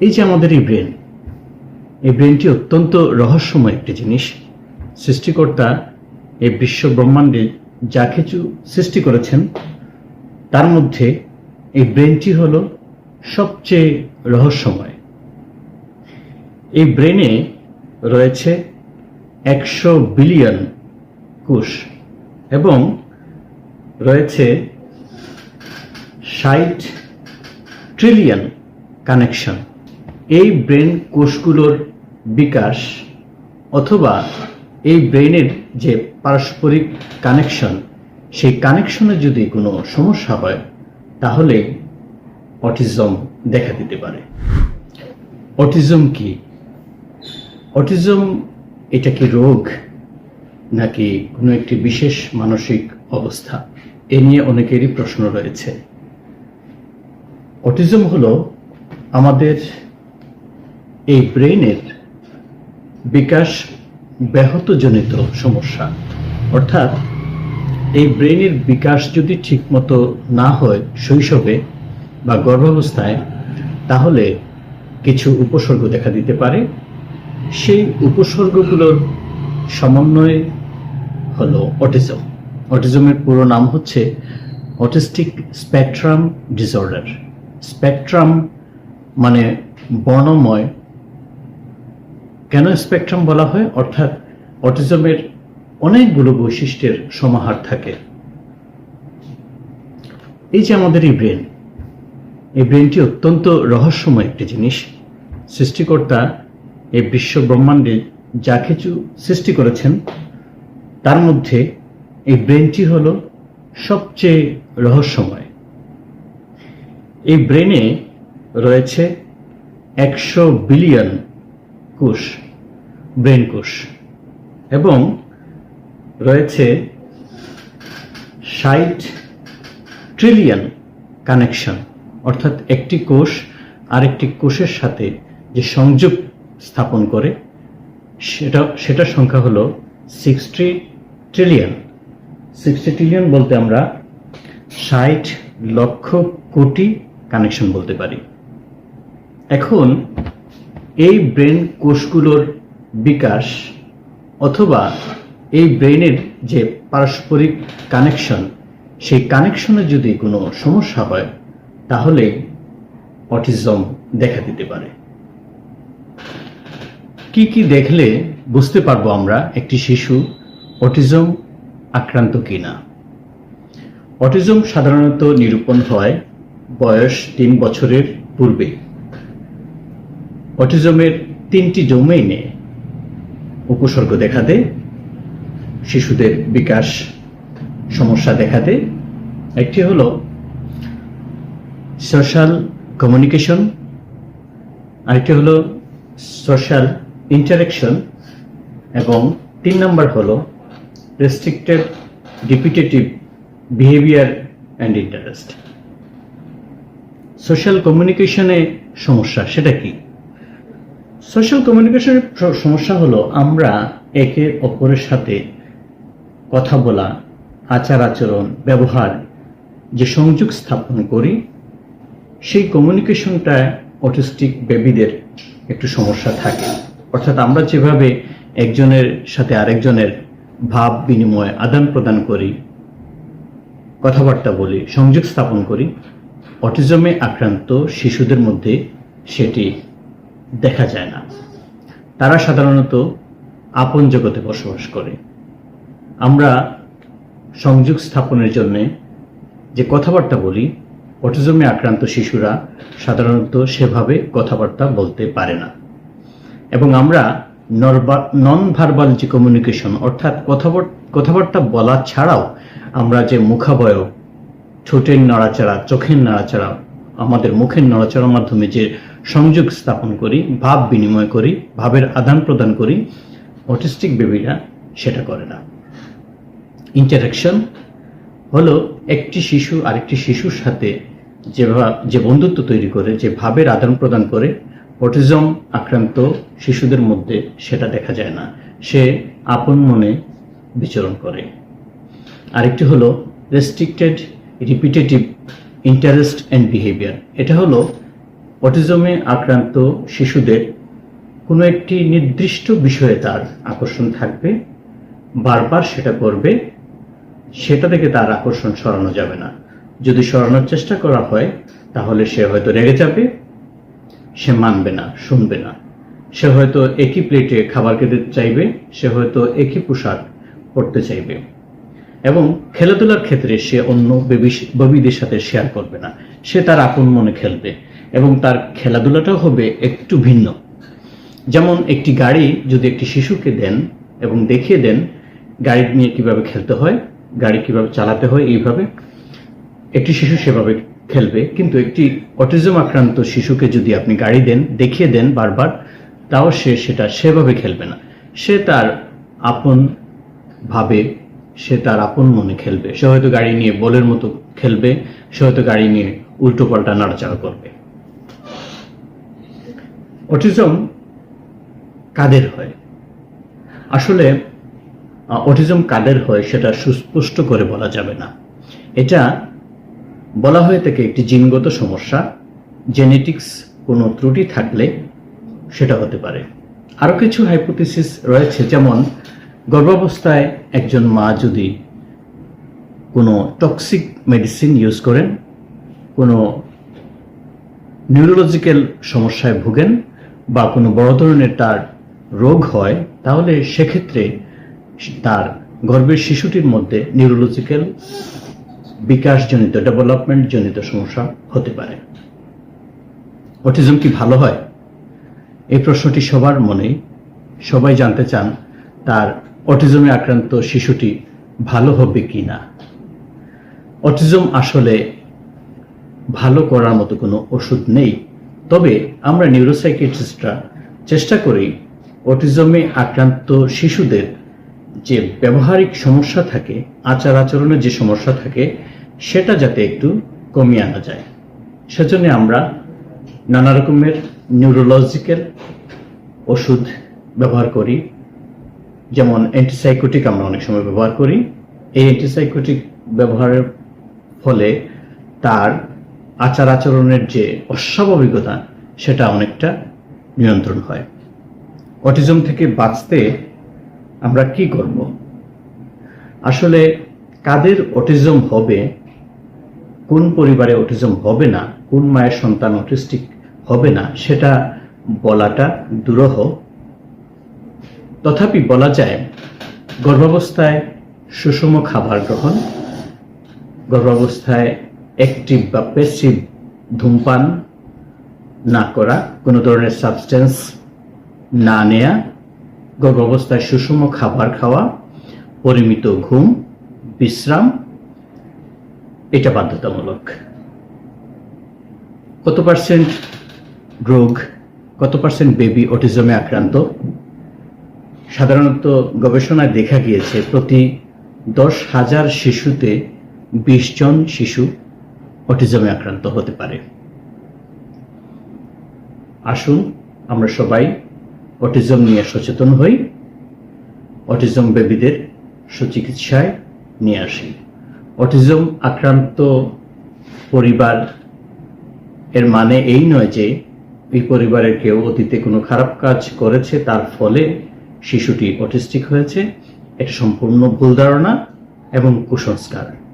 এই যে আমাদের এই ব্রেন এই ব্রেনটি অত্যন্ত রহস্যময় একটি জিনিস। সৃষ্টিকর্তা এই বিশ্ব ব্রহ্মাণ্ডে যা কিছু সৃষ্টি করেছেন, তার মধ্যে এই ব্রেনটি হল সবচেয়ে রহস্যময়। এই ব্রেনে রয়েছে একশো বিলিয়ন কোষ এবং রয়েছে ষাট ট্রিলিয়ন কানেকশন এই ব্রেন কোষগুলোর বিকাশ অথবা এই ব্রেনের যে পারস্পরিক কানেকশন, সেই কানেকশনে যদি কোনো সমস্যা হয়, তাহলে অটিজম দেখা দিতে পারে। অটিজম কি? অটিজম এটা কি রোগ, নাকি কোনো একটি বিশেষ মানসিক অবস্থা? এ নিয়ে অনেকেরই প্রশ্ন রয়েছে। অটিজম হলো আমাদের এই ব্রেনের বিকাশ ব্যাহতজনিত সমস্যা। অর্থাৎ এই ব্রেনের বিকাশ যদি ঠিকমতো না হয় শৈশবে বা গর্ভাবস্থায়, তাহলে কিছু উপসর্গ দেখা দিতে পারে। সেই উপসর্গগুলোর সমন্বয় হলো অটিজম। অটিজমের পুরো নাম হচ্ছে অটিস্টিক স্পেকট্রাম ডিসঅর্ডার। স্পেকট্রাম মানে বর্ণময় কেন স্পেকট্রাম বলা হয়? অর্থাৎ অটিজমের অনেকগুলো বৈশিষ্ট্যের সমাহার থাকে। এই যে আমাদের এই ব্রেন এই ব্রেনটি অত্যন্ত রহস্যময় একটি জিনিস। সৃষ্টিকর্তা এই বিশ্ব ব্রহ্মাণ্ডে যা কিছু সৃষ্টি করেছেন, তার মধ্যে এই ব্রেনটি হল সবচেয়ে রহস্যময়। এই ব্রেনে রয়েছে একশো বিলিয়ন কোষ, ব্রেন কোষ। এবং রয়েছে ষাট ট্রিলিয়ন কানেকশন, অর্থাৎ একটি কোষ আরেকটি কোষের সাথে যে সংযোগ স্থাপন করে, সেটা সেটার সংখ্যা হলো সিক্সটি ট্রিলিয়ন। সিক্সটি ট্রিলিয়ন বলতে আমরা ষাট লক্ষ কোটি কানেকশন বলতে পারি। এখন এই ব্রেন কোষগুলোর বিকাশ অথবা এই ব্রেনের যে পারস্পরিক কানেকশন, সেই কানেকশনে যদি কোনো সমস্যা হয়, তাহলে অটিজম দেখা দিতে পারে। কি কি দেখলে বুঝতে পারব আমরা একটি শিশু অটিজম আক্রান্ত কিনা? অটিজম সাধারণত নিরূপণ হয় বয়স তিন বছরের পূর্বে। অটিজমের তিনটি ডোমেইনে উপসর্গ দেখা দেয় শিশুদের বিকাশ সমস্যা দেখা দেয় একটি হল সোশ্যাল কমিউনিকেশন আরেকটি হলো সোশ্যাল ইন্টারেকশন এবং তিন নম্বর হলো restricted repetitive behaviour and interest social কমিউনিকেশনে সমস্যা, সেটা কি? সোশ্যাল কমিউনিকেশনের সমস্যা হলো আমরা একে অপরের সাথে কথা বলা, আচার আচরণ, ব্যবহার, যে সংযোগ স্থাপন করি, সেই কমিউনিকেশনটা অটিস্টিক বেবিদের একটু সমস্যা থাকে। অর্থাৎ আমরা যেভাবে একজনের সাথে আরেকজনের ভাব বিনিময় আদান প্রদান করি, কথাবার্তা বলি, সংযোগ স্থাপন করি অটিজমে আক্রান্ত শিশুদের মধ্যে সেটি দেখা যায় না। তারা সাধারণত আপন জগতে বসবাস করে। আমরা সংযোগ স্থাপনের জন্যে যে কথাবার্তা বলি, অটিজমে আক্রান্ত শিশুরা সাধারণত সেভাবে কথাবার্তা বলতে পারে না। এবং আমরা নন ভার্বাল যে কমিউনিকেশন অর্থাৎ কথাবার্তা বলা ছাড়াও আমরা যে মুখাবয়ব, ঠোঁটের নাড়াচাড়া, চোখের নাড়াচাড়া, আমাদের মুখের নাড়াচাড়ার মাধ্যমে যে সংযোগ স্থাপন করি, ভাব বিনিময় করি, ভাবের আদান প্রদান করি, অটিস্টিক বেবিরা সেটা করে না। ইন্টারাকশন হলো একটি শিশু আরেকটি শিশুর সাথে যে যে বন্ধুত্ব তৈরি করে, যে ভাবের আদান প্রদান করে, অটিজম আক্রান্ত শিশুদের মধ্যে সেটা দেখা যায় না। সে আপন মনে বিচরণ করে। আরেকটি হলো restricted repetitive interest and behaviour এটা হলো অটিজমে আক্রান্ত শিশুদের কোনো একটি নির্দিষ্ট বিষয়ে তার আকর্ষণ থাকবে, বারবার সেটা করবে, সেটা থেকে তার আকর্ষণ সরানো যাবে না। যদি সরানোর চেষ্টা করা হয়, তাহলে সে হয়তো রেগে যাবে, সে মানবে না, শুনবে না। সে হয়তো একই প্লেটে খাবার খেতে চাইবে, সে হয়তো একই পোশাক পরতে চাইবে। এবং খেলাধুলার ক্ষেত্রে সে অন্য বেবি- বেবিদের সাথে শেয়ার করবে না। সে তার আপন মনে খেলবে। এবং তার খেলাধুলাটাও হবে একটু ভিন্ন। যেমন একটি গাড়ি যদি একটি শিশুকে দেন এবং দেখিয়ে দেন, গাড়ি নিয়ে কীভাবে খেলতে হয়, গাড়ি কীভাবে চালাতে হয়, এইভাবে একটি শিশু সেভাবে খেলবে। কিন্তু একটি অটিজম আক্রান্ত শিশুকে যদি আপনি গাড়ি দেন, দেখিয়ে দেন বারবার, তাও সে সেটা সেভাবে খেলবে না। সে তার আপন ভাবে, সে তার আপন মনে খেলবে। সে হয়তো গাড়ি নিয়ে বলের মতো খেলবে, সে হয়তো গাড়ি নিয়ে উল্টো পাল্টা নাড়াচাড়া করবে। অটিজম কাদের হয়? আসলে অটিজম কাদের হয় সেটা সুস্পষ্ট করে বলা যাবে না। এটা বলা হয়ে থাকে একটি জিনগত সমস্যা, জেনেটিক্স কোনো ত্রুটি থাকলে সেটা হতে পারে। আরও কিছু হাইপোথিসিস রয়েছে, যেমন গর্ভাবস্থায় একজন মা যদি কোনো টক্সিক মেডিসিন ইউজ করেন, কোনো নিউরোলজিক্যাল সমস্যায় ভুগেন বা কোনো বড় ধরনের তার রোগ হয়, তাহলে সেক্ষেত্রে তার গর্ভের শিশুটির মধ্যে নিউরোলজিক্যাল বিকাশজনিত ডেভেলপমেন্ট জনিত সমস্যা হতে পারে। অটিজম কি ভালো হয়? এই প্রশ্নটি সবার মনে সবাই জানতে চান তার অটিজমে আক্রান্ত শিশুটি ভালো হবে কি না। অটিজম আসলে ভালো করার মতো কোনো ওষুধ নেই। তবে আমরা নিউরোসাইকিয়াট্রিস্টরা চেষ্টা করি অটিজমে আক্রান্ত শিশুদের যে ব্যবহারিক সমস্যা থাকে আচার আচরণের যে সমস্যা থাকে, সেটা যাতে একটু কমিয়ে আনা যায়। সেজন্য আমরা নানা রকমের নিউরোলজিক্যাল ওষুধ ব্যবহার করি। যেমন অ্যান্টিসাইকোটিক আমরা অনেক সময় ব্যবহার করি। এই অ্যান্টিসাইকোটিক ব্যবহারের ফলে তার আচার আচরণের যে অস্বাভাবিকতা, সেটা অনেকটা নিয়ন্ত্রণ হয়। অটিজম থেকে বাঁচতে আমরা কি করব? আসলে কাদের অটিজম হবে, কোন পরিবারে অটিজম হবে না, কোন মায়ের সন্তান অটিস্টিক হবে না, সেটা বলাটা দুরহ। তথাপি বলা যায়, গর্ভাবস্থায় সুষম খাবার গ্রহণ, গর্ভাবস্থায় অ্যাক্টিভ বা পেসিভ ধূমপান না করা, কোনো ধরনের সাবস্টেন্স না নেয়া গর্ভাবস্থায় সুষম খাবার খাওয়া, পরিমিত ঘুম, বিশ্রাম, এটা বাধ্যতামূলক। কত পার্সেন্ট রোগ, কত পার্সেন্ট বেবি অটিজমে আক্রান্ত? সাধারণত গবেষণায় দেখা গিয়েছে, প্রতি দশ হাজার শিশুতে বিশ জন শিশু অটিজমে আক্রান্ত হতে পারে। আসুন, আমরা সবাই অটিজম নিয়ে সচেতন হই। অটিজম বেবিদের সুচিকিৎসায় নিয়ে আসি। অটিজম আক্রান্ত পরিবার এর মানে এই নয় যে এই পরিবারের কেউ অতীতে কোনো খারাপ কাজ করেছে, তার ফলে শিশুটি অটিস্টিক হয়েছে। এটা সম্পূর্ণ ভুল ধারণা এবং কুসংস্কার।